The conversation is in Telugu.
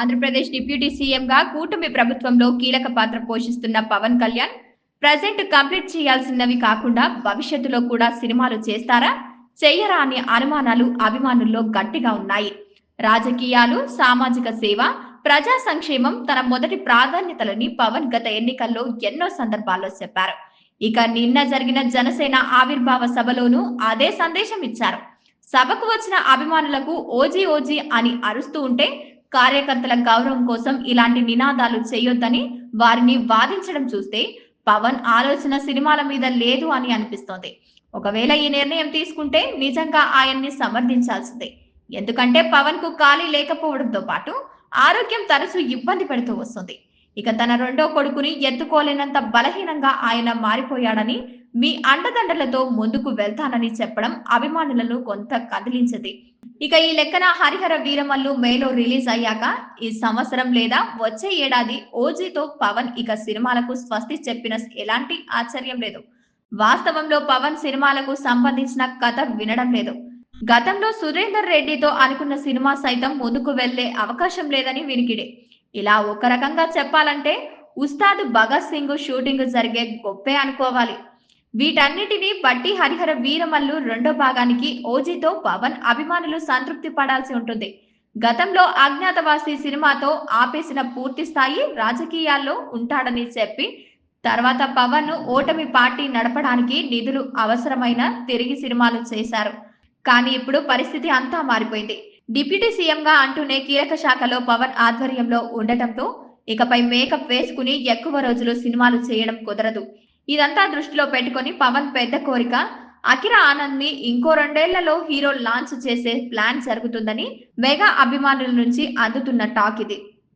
ఆంధ్రప్రదేశ్ డిప్యూటీ సీఎంగా కూటమి ప్రభుత్వంలో కీలక పాత్ర పోషిస్తున్న పవన్ కళ్యాణ్ ప్రజెంట్ కంప్లీట్ చేయాల్సినవి కాకుండా భవిష్యత్తులో కూడా సినిమాలు చేస్తారా చెయ్యరా అనే అనుమానాలు అభిమానుల్లో గట్టిగా ఉన్నాయి. రాజకీయాలు సామాజిక సేవ ప్రజా సంక్షేమం తన మొదటి ప్రాధాన్యతలని పవన్ గత ఎన్నికల్లో ఎన్నో సందర్భాల్లో చెప్పారు. ఇక నిన్న జరిగిన జనసేన ఆవిర్భావ సభలోనూ అదే సందేశం ఇచ్చారు. సభకు వచ్చిన అభిమానులకు ఓజీ ఓజీ అని అరుస్తూ ఉంటే కార్యకర్తల గౌరవం కోసం ఇలాంటి నినాదాలు చేయొద్దని వారిని వాదించడం చూస్తే పవన్ ఆలోచన సినిమాల మీద లేదు అని అనిపిస్తోంది. ఒకవేళ ఈ నిర్ణయం తీసుకుంటే నిజంగా ఆయన్ని సమర్థించాల్సిందే. ఎందుకంటే పవన్కు ఖాళీ లేకపోవడంతో పాటు ఆరోగ్యం తరచూ ఇబ్బంది పెడుతూ వస్తుంది. ఇక తన రెండో కొడుకుని ఎత్తుకోలేనంత బలహీనంగా ఆయన మారిపోయాడని మీ అండదండలతో ముందుకు వెళ్తానని చెప్పడం అభిమానులను కొంత కదిలించది. ఇక ఈ లెక్కన హరిహర వీరమల్లు మేలో రిలీజ్ అయ్యాక ఈ సంవత్సరం లేదా వచ్చే ఏడాది ఓజీతో పవన్ ఇక సినిమాలకు స్వస్తి చెప్పిన ఎలాంటి ఆశ్చర్యం లేదు. వాస్తవంలో పవన్ సినిమాలకు సంబంధించిన కథ వినడం లేదు. గతంలో సురేందర్ రెడ్డితో అనుకున్న సినిమా సైతం ముందుకు వెళ్ళే అవకాశం లేదని వినికిడే. ఇలా ఒక రకంగా చెప్పాలంటే ఉస్తాద్ భగత్ సింగ్ షూటింగ్ జరిగే గొప్పే అనుకోవాలి. వీటన్నిటిని బట్టి హరిహర వీరమల్లు రెండో భాగానికి ఓజీతో పవన్ అభిమానులు సంతృప్తి పడాల్సి ఉంటుంది. గతంలో అజ్ఞాతవాసి సినిమాతో ఆపేసిన పూర్తి స్థాయి రాజకీయాల్లో ఉంటాడని చెప్పి తర్వాత పవన్ ఓటమి పార్టీ నడపడానికి నిధులు అవసరమైన తిరిగి సినిమాలు చేశారు. కానీ ఇప్పుడు పరిస్థితి అంతా మారిపోయింది. డిప్యూటీ సీఎంగా అంటూనే కీలక శాఖలో పవన్ ఆధ్వర్యంలో ఉండటంతో ఇకపై మేకప్ వేసుకుని ఎక్కువ రోజులు సినిమాలు చేయడం కుదరదు. ఇదంతా దృష్టిలో పెట్టుకొని పవన్ పెద్ద కోరిక. అఖిర ఆనంద్ని ఇంకో రెండేళ్ళలో హీరో లాంచ్ చేసే ప్లాన్ జరుగుతుందని మెగా అభిమానుల నుంచి అందుతున్న టాక్ ఇది.